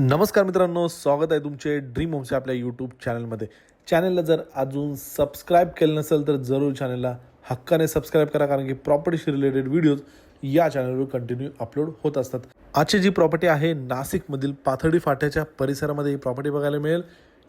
नमस्कार मित्रांनो स्वागत आहे तुमचे ड्रीम होमच्या आपल्या यूट्यूब चॅनलमध्ये चॅनलला जर अजून सबस्क्राईब केलं नसेल तर जरूर चॅनलला हक्काने सबस्क्राईब करा कारण की प्रॉपर्टीशी रिलेटेड व्हिडिओज या चॅनलवर कंटिन्यू अपलोड होत असतात. आजची जी प्रॉपर्टी आहे नाशिकमधील पाथर्डी फाट्याच्या परिसरामध्ये ही प्रॉपर्टी बघायला मिळेल.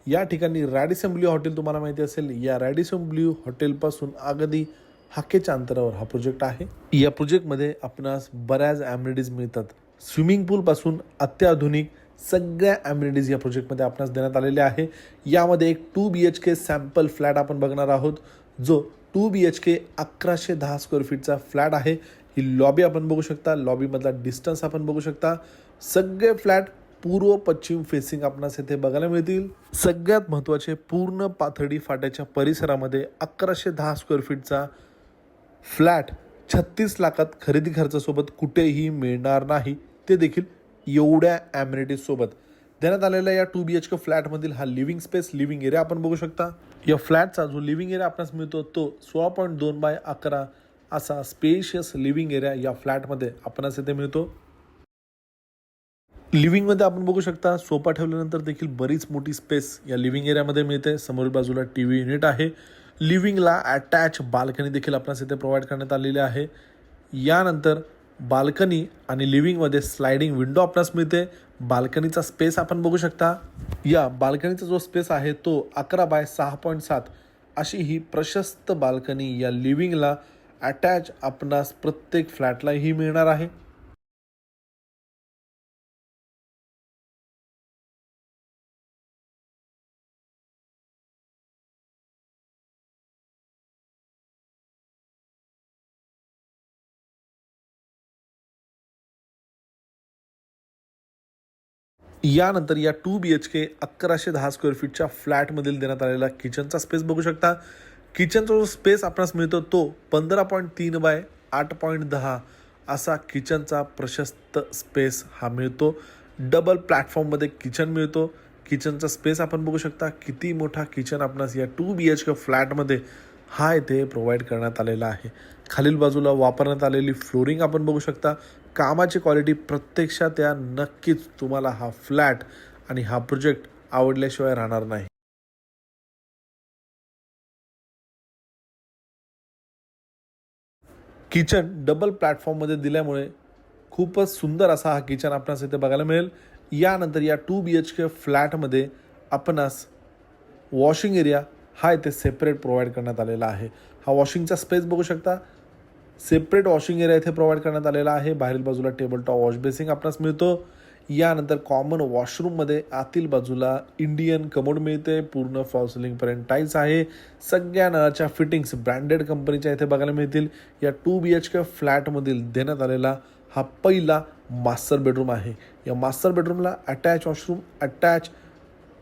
या ठिकाणी रॅडिसम ब्ल्यू हॉटेल तुम्हाला माहिती असेल. या रॅडिसम ब्ल्यू हॉटेलपासून अगदी हाकेच्या अंतरावर हा प्रोजेक्ट आहे. या प्रोजेक्टमध्ये आपणास बऱ्याच ॲम्युनिटीज मिळतात. स्विमिंग पूलपासून अत्याधुनिक सगळ्या ॲम्युनिटीज या प्रोजेक्टमध्ये आपणास देण्यात आलेले आहे. यामध्ये एक two B H K sample flat आपण बघणार आहोत जो टू बी एच के अकराशे दहा स्क्वेअर फीटचा फ्लॅट आहे. ही लॉबी आपण बघू शकता लॉबीमधला डिस्टन्स आपण बघू शकता. सगळे फ्लॅट पूर्व पश्चिम फेसिंग आपणास येथे बघायला मिळतील. सगळ्यात महत्त्वाचे पूर्ण पाथडी फाट्याच्या परिसरामध्ये अकराशे दहा स्क्वेअर फीटचा फ्लॅट छत्तीस लाखात खरेदी खर्चासोबत कुठेही मिळणार नाही. ते देखील एवढ्या ॲम्युनिटीज देण्यात आलेल्या या टू बी एच के फ्लॅटमधील हा लिव्हिंग स्पेस लिव्हिंग एरिया आपण बघू शकता. या फ्लॅटचा जो लिव्हिंग एरिया आपणास मिळतो तो सोळा पॉईंट दोन बाय अकरा असा स्पेशियस लिव्हिंग एरिया या फ्लॅटमध्ये आपणास येथे मिळतो. लिव्हिंगमध्ये आपण बघू शकता सोफा ठेवल्यानंतर देखील बरीच मोठी स्पेस या लिव्हिंग एरियामध्ये मिळते. समोरील बाजूला टी व्ही युनिट आहे. लिव्हिंगला अटॅच बाल्कनी देखील आपणास इथे प्रोव्हाइड करण्यात आलेली आहे. यानंतर बाल्कनी आणि लिव्हिंगमध्ये स्लायडिंग विंडो आपणास मिळते. बाल्कनीचा स्पेस आपण बघू शकता. या बाल्कनीचा जो स्पेस आहे तो अकरा बाय सहा पॉईंट सात अशी ही प्रशस्त बाल्कनी या लिव्हिंगला अटॅच आपणास प्रत्येक फ्लॅटलाही मिळणार आहे. यानंतर या टू बी एच के अकराशे दहा स्क्वेअर फीटच्या फ्लॅटमधील देण्यात आलेला किचनचा स्पेस बघू शकता. किचनचा जो स्पेस आपणास मिळतो तो पंधरा पॉईंट तीन बाय आठ पॉईंट दहा असा किचनचा प्रशस्त स्पेस हा मिळतो. डबल प्लॅटफॉर्ममध्ये किचन मिळतो. किचनचा स्पेस आपण बघू शकता. किती मोठा किचन आपणास या टू बी एच के फ्लॅटमध्ये हा इथे प्रोव्हाइड करण्यात आलेला आहे. खालील बाजूला वापरण्यात आलेली फ्लोरिंग आपण बघू शकता. कामाची क्वालिटी प्रत्यक्षात या नक्कीच तुम्हाला हा फ्लॅट आणि हा प्रोजेक्ट आवडल्याशिवाय राहणार नाही. किचन डबल प्लॅटफॉर्ममध्ये दिल्यामुळे खूपच सुंदर असा हा किचन आपणास इथे बघायला मिळेल. यानंतर या टू बी एच के फ्लॅटमध्ये आपणास वॉशिंग एरिया हा इथे सेपरेट प्रोव्हाइड करण्यात आलेला आहे. हा वॉशिंगचा स्पेस बघू शकता. सेपरेट वॉशिंग एरिया इथे प्रोव्हाइड करण्यात आलेला आहे. बाहेरील बाजूला टेबल टॉप वॉश बेसिंग आपणास मिळतो. यानंतर कॉमन वॉशरूममध्ये आतील बाजूला इंडियन कमोड मिळते. पूर्ण फॉल्सलिंगपर्यंत टाईल्स आहे. सगळ्या नळाच्या फिटिंग्स ब्रँडेड कंपनीच्या इथे बघायला मिळतील. या टू बी एच के फ्लॅटमधील देण्यात आलेला हा पहिला मास्टर बेडरूम आहे. या मास्टर बेडरूमला अटॅच वॉशरूम अटॅच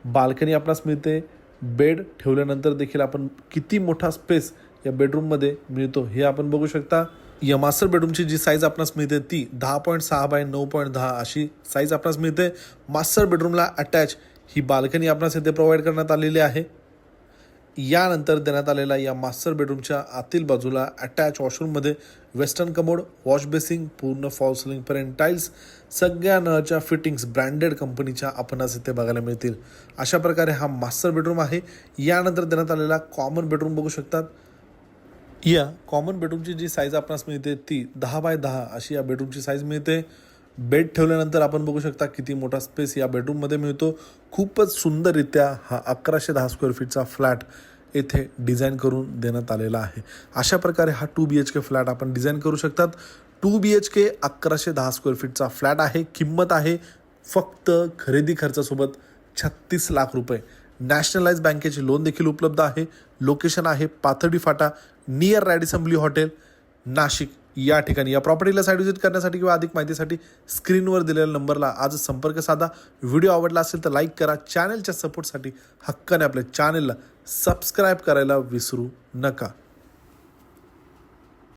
बाल्कनी आपणास मिळते. बेड ठेवल्यानंतर देखील आपण किती मोठा स्पेस या बेडरूममध्ये मिळतो हे आपण बघू शकता. या मास्टर बेडरूमची जी साईज आपणास मिळते ती दहा पॉईंट सहा बाय नऊ पॉईंट दहा अशी साईज आपणास मिळते. मास्टर बेडरूमला अटॅच ही बाल्कनी आपणास येथे प्रोव्हाइड करण्यात आलेली आहे. यानंतर देण्यात आलेल्या या मास्टर बेडरूमच्या आतील बाजूला अटॅच वॉशरूममध्ये वेस्टर्न कमोड वॉश बेसिंग पूर्ण फॉल सिलिंगपर्यंत टाईल्स सगळ्या नळाच्या फिटिंग्स ब्रँडेड कंपनीच्या आपणास इथे बघायला मिळतील. अशा प्रकारे हा मास्टर बेडरूम आहे. यानंतर देण्यात आलेला कॉमन बेडरूम बघू शकतात. या कॉमन बेडरूमची जी साईज आपणास मिळते ती दहा बाय दहा अशी या बेडरूमची साईज मिळते. बेड ठेवल्यानंतर आपण बघू शकता किती मोठा स्पेस या बेडरूममध्ये मिळतो. खूपच सुंदररित्या हा अकराशे दहा स्क्वेअर फीटचा फ्लॅट येथे डिझाईन करून देण्यात आलेला आहे. अशा प्रकारे हा two B H K flat आपण डिझाईन करू शकतात. टू बी एच के अकराशे दहा स्क्वेअर फीटचा फ्लॅट आहे. किंमत आहे फक्त खरेदी खर्चासोबत छत्तीस लाख रुपये. नॅशनलाइज बँकेचे लोन देखील उपलब्ध आहे. लोकेशन आहे Pathardi Phata near Radisson Blu hotel Nashik. या ठिकाणी या प्रॉपर्टीला साईट व्हिजिट करण्यासाठी किंवा अधिक माहितीसाठी स्क्रीनवर दिलेल्या नंबरला आज संपर्क साधा. व्हिडिओ आवडला असेल तर लाईक करा. चॅनलच्या सपोर्टसाठी हक्काने आपल्या चॅनलला सबस्क्राईब करायला विसरू नका.